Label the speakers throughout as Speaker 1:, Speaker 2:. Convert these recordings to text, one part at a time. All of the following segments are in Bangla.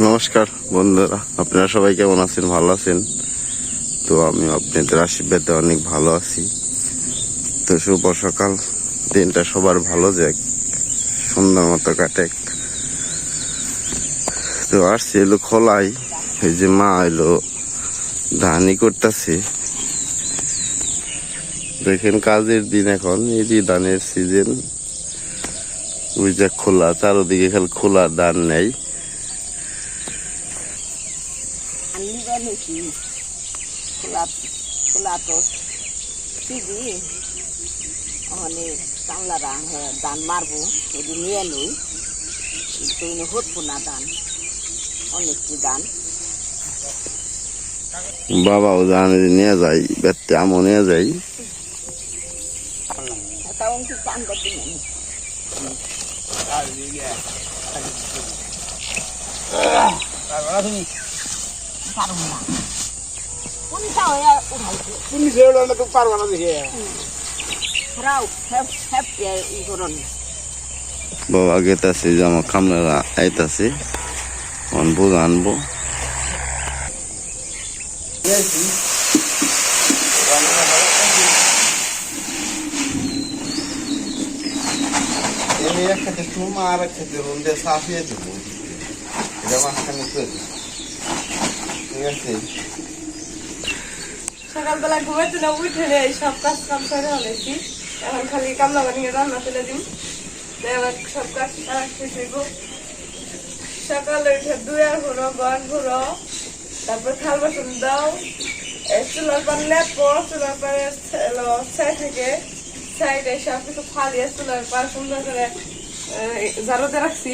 Speaker 1: নমস্কার, বন্ধুরা। আপনারা সবাই কেমন আছেন? ভালো আছেন? তো আমি আপনাদের আশীর্বাদে অনেক ভালো আছি। তো শুভ সকাল। দিনটা সবার ভালো যাক। সুন্দর মতো কাটেক। তো আসছি এলো খোলাই। এই যে মা এলো, ধানই করতেছে। দেখেন কাজের দিন এখন, এই যে ধানের সিজন ওই যে খোলা চারোদিকে খালি খোলা ধান নেই।
Speaker 2: আনলি বা নাকি খোলা খোলা তো সিবি ওখানে কামলারা দান মারবো যদি নিয়ে না
Speaker 1: বাবাও যাই বেতে আমও নিয়ে যাই
Speaker 2: নেই। পারব না
Speaker 3: দেখে
Speaker 1: বাবা গেতাছে যে আমার খামলারা আইতাছে। অনবো আনব। আমি একসাথে চুমা আর
Speaker 4: এখন খালি কামলা বানিয়ে রান্না তুলে দিন। সব কাজ শেষ হইব সকালে উঠে দুয়ার ঘুরো গন ঘুরো। তারপর থাল বাসন দাও। চুলার পান লেপো, চুলার পারে ছাই থেকে ছাইটা সব কিছু ফালিয়ে চুলার পার সুন্দর করে জারোতে রাখছি।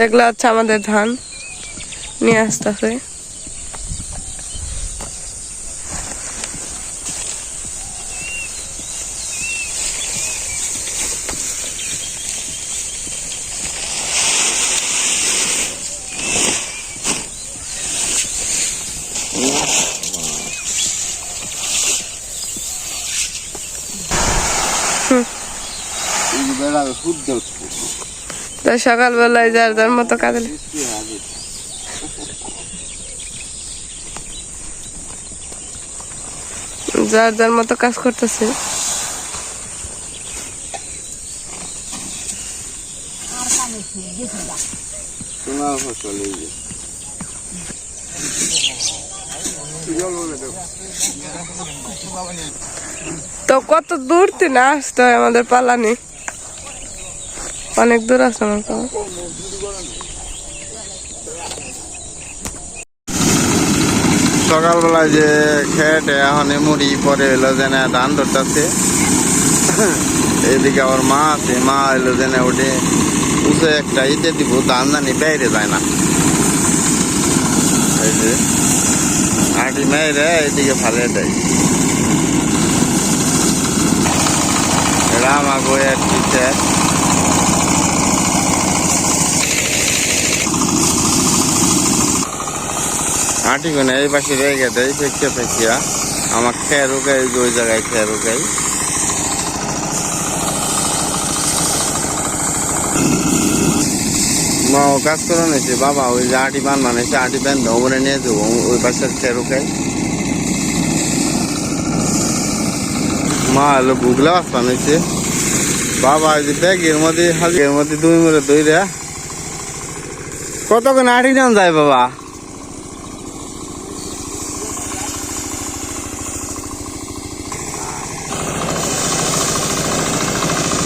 Speaker 4: দেখল হচ্ছে আমাদের ধান নিয়ে আসতেছে।
Speaker 1: এই যে বেড়া শুদ্ধ
Speaker 4: তো সকালবেলায় যার যার মতো কাজে যার যার মতো কাজ করতেছে। তো কত দূর থেকে আসতে হয় আমাদের পালানি? অনেক দূর আছে আমার পালা
Speaker 1: সকালবেলা যে খেটে এখন মুড়ি পরে এলো যেন ধান ধরতেছে। এদিকে আমার মা আছে, মা এলো যেন ওটে উঁচু একটা ইতে দিব, ধান জানি বাইরে যায় না। এই যে, আটি মেয়েরে এদিকে ফালে দেয়। রাম এক টিচার আটি কোনে এই পাশে রেখে দেয় ফেঁকিয়া ফেঁকিয়া আমার খেয়ে রুকাই ওই জায়গায় খেয়ে রুকাই মা, ও কাজ করে নিয়েছে বাবা, ওই যে আটি বান বানিয়েছে আটি বান ওপরে নিয়ে যাব ওই পাশের খেয়ে রুকাই মা হলো গুগলা বানিয়েছে বাবা ওই যে ব্যাগের মধ্যে, হাজের মধ্যে দুই মরে দই রে কত করে আটি জন যায় বাবা?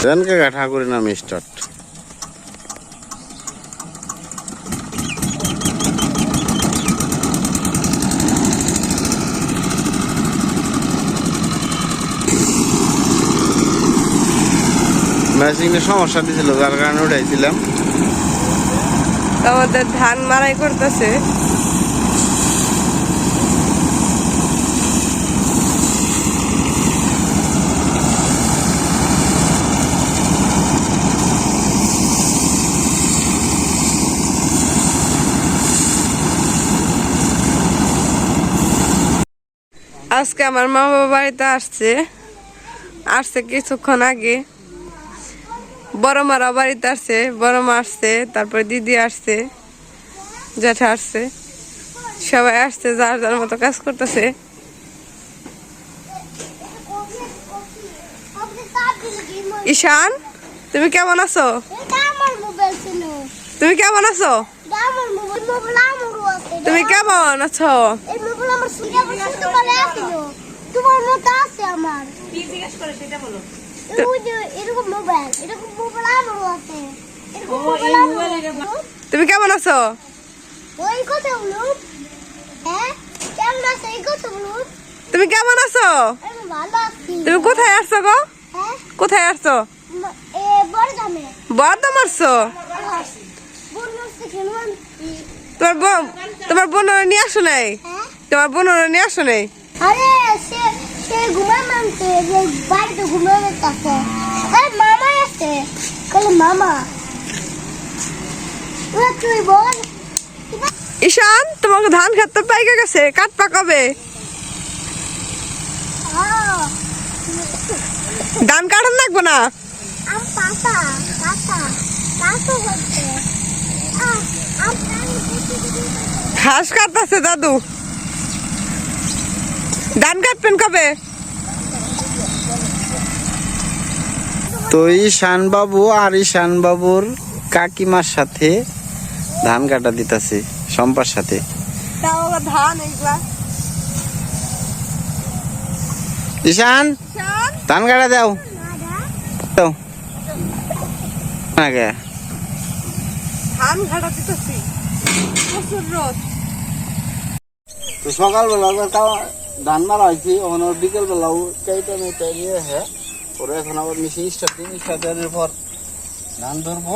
Speaker 1: দেন কাকা ঠাকুরের নাম স্টার্ট মেশিনে সমস্যা দিয়েছিল যার কারণে উঠাইছিলাম।
Speaker 4: আমাদের ধান মারাই করতেছে। আজকে আমার মা বাবা বাড়িতে আসছে। আসছে কিছুক্ষণ আগে। বড় মারা বাড়িতে আসছে বড় মা আসছে তারপর দিদি আসছে জ্যাঠা আসছে। সবাই আসছে যার যার মতো কাজ করতেছে। ঈশান তুমি কেমন আছো? তুমি কেমন আছো? তুমি কেমন আছো?
Speaker 5: তোমার মতো আছে আমার।
Speaker 2: কি জিজ্ঞেস করে সেটা বলো।
Speaker 5: এরকম মোবাইল এরকম মোবাইল আমারও আছে। এরকম
Speaker 2: ও,
Speaker 5: মোবাইল
Speaker 2: এই
Speaker 5: আমারও
Speaker 2: মোবাইলের
Speaker 5: আছে।
Speaker 4: তুমি কেমন আছো?
Speaker 5: ওই কথা বলুন হ্যাঁ? কেমন আছে? এই কথা বলুন
Speaker 4: তুমি কেমন আছো?
Speaker 5: ভালো আছি।
Speaker 4: তুমি কোথায় আসছো গো?
Speaker 5: হ্যাঁ?
Speaker 4: কোথায় আসছো
Speaker 5: ম- এ বড় দামে
Speaker 4: বর্ধমান
Speaker 5: মাসে খেলুন
Speaker 4: তোমার বোন তোমার বোন নিয়ে আসো নাই? তোমার বোন নিয়ে আসো নাই?
Speaker 5: আরে সে সে ঘুমায় মানতে যে বাড়িতে ঘুমায় আছে আরে মামা আছে। কালে মামা। ওরা তুই বল।
Speaker 4: ঈশান তোমাকে ধান খেতে পাইকে গেছে কাট পাকাবে
Speaker 5: আহ
Speaker 4: ধান কাটান লাগবো না?
Speaker 5: আম পাতা পাতা পাতা হচ্ছে। আম
Speaker 4: ঘাস কাটতেছে দাদু। ধান কাটবেন কবে?
Speaker 1: তো ঈশান বাবু আর ঈশান বাবুর কাকিমার সাথে ধান কাটা দিতেছে সম্পার সাথে। ঈশান ধান কাটা দাও। দাও। আগে
Speaker 4: ধান ঘাটা দিতেছি। প্রচুর রোদ
Speaker 1: তো সকালবেলা ধান মারা হয়েছি ওখানে বিকেল বেলাও চাইটা মেয়েটা ইয়ে হ্যাঁ ওরা এখন আবার মেশিন স্টার্ট দিন স্টার্টের পর ধান ধরবো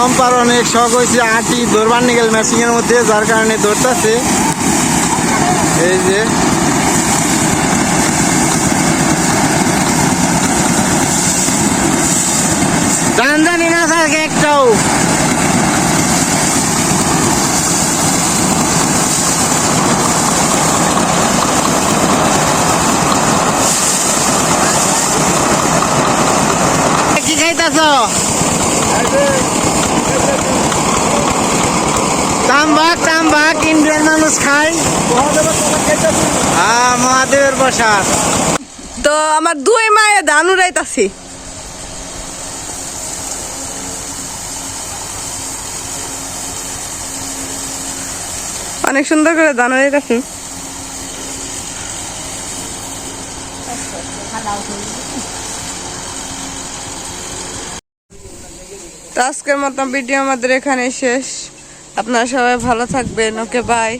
Speaker 1: চম্পার অনেক শখ হয়েছে আটি ধরবার নিগেল মেশিনের মধ্যে, যার কারণে ধরতেছে এই যে। কি খাইতেছ? তাম্বাক তাম্বাক ইন্ডিয়ান মানুষ খায়। হ্যাঁ মহাদেবের প্রসাদ।
Speaker 4: তো আমার দুই মায়ে ধান উড়াইতাছি। অনেক সুন্দর করে ধান উড়াইতাছি। আজকের মতো ভিডিও আমাদের এখানে শেষ। আপনারা সবাই ভালো থাকবেন ওকে বাই